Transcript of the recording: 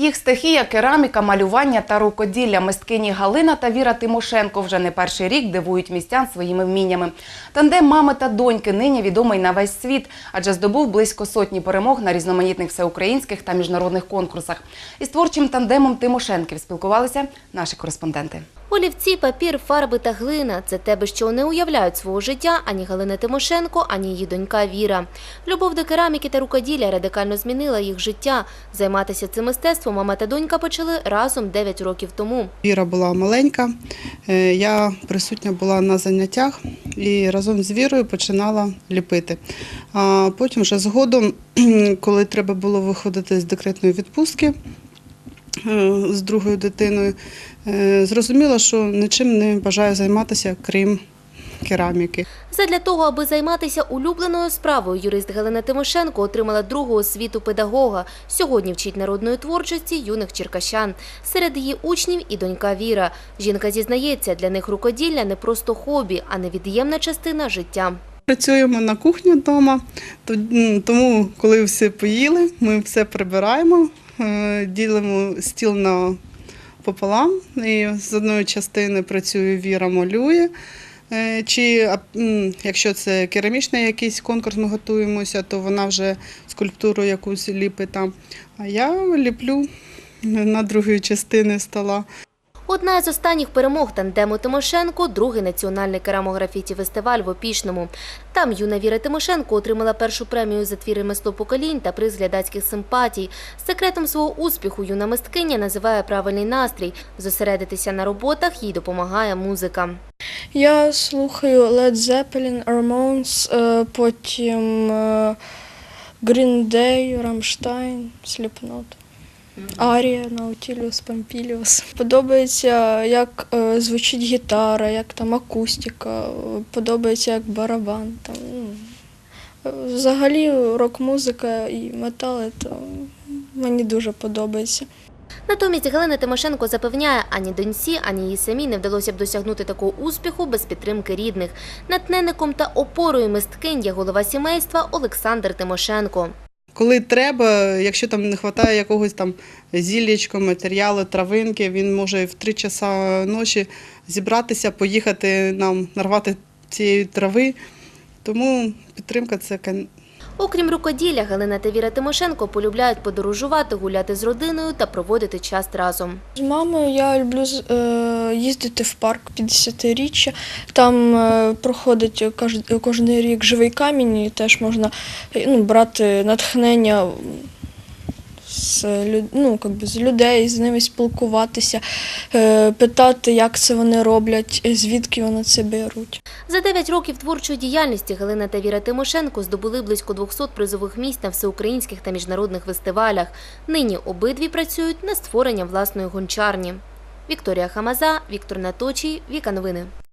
Їх стихія, кераміка, малювання та рукоділля. Мисткині Галина та Віра Тимошенко вже не перший рік дивують містян своїми вміннями. Тандем мами та доньки нині відомий на весь світ, адже здобув близько сотні перемог на різноманітних всеукраїнських та міжнародних конкурсах. Із творчим тандемом Тимошенків спілкувалися наші кореспонденти. Олівці, папір, фарби та глина – це те, чого не уявляють свого життя ані Галина Тимошенко, ані її донька Віра. Любов до кераміки та рукоділля радикально змінила їх життя. Займатися цим мистецтвом мама та донька почали разом 9 років тому. Віра була маленька, е, я присутня була на заняттях і разом з Вірою починала ліпити. А потім вже згодом, коли треба було виходити з декретної відпустки з другою дитиною, е, зрозуміла, що нічим не бажаю займатися, крім кераміки. Задля того, аби займатися улюбленою справою, юрист Галина Тимошенко отримала другу освіту педагога. Сьогодні вчить народної творчості юних черкащан. Серед її учнів і донька Віра. Жінка зізнається, для них рукоділля не просто хобі, а невід'ємна частина життя. Працюємо на кухні вдома, тому коли всі поїли, ми все прибираємо, е, ділимо стіл на пополам. І з одної частини працює Віра, малює. Е, Чи якщо це керамічний якийсь конкурс, ми готуємося, то вона вже скульптуру якусь ліпить там. А я ліплю на другій частині стола. Одна з останніх перемог тандему Тимошенко – другий національний керамографіті фестиваль в Опішному. Там юна Віра Тимошенко отримала першу премію за твір ремесло поколінь та приз глядацьких симпатій. Секретом свого успіху юна мисткиня називає правильний настрій. Зосередитися на роботах їй допомагає музика. Я слухаю Led Zeppelin, Ramones, е, потім е, Green Day, Rammstein, Slipknot. Арія, Наутіліус, Помпіліус. Подобається, як е, звучить гітара, як там акустика, подобається як барабан. Там, ну. Е, Взагалі рок-музика і метал це мені дуже подобається. Натомість Галина Тимошенко запевняє, ані доньці, ані їй самій не вдалося б досягнути такого успіху без підтримки рідних. Натненником та опорою мисткинь є голова сімейства Олександр Тимошенко. Коли треба, якщо там не вистачає якогось там зіллячка, матеріалу, травинки, він може в три часа ночі зібратися, поїхати нам нарвати цієї трави. Тому підтримка це Окрім рукоділля, Галина та Віра Тимошенко полюбляють подорожувати, гуляти з родиною та проводити час разом. З мамою я люблю е, їздити в парк 50-річчя. Там е, проходить кожен рік живий камінь, і теж можна ну, брати натхнення з, ну, би, з людей, з ними спілкуватися, е, питати, як це вони роблять, звідки вони це беруть. За 9 років творчої діяльності Галина та Віра Тимошенко здобули близько 200 призових місць на всеукраїнських та міжнародних фестивалях. Нині обидві працюють над створенням власної гончарні. Вікторія Хамаза, Віктор Наточій, Віка Новини.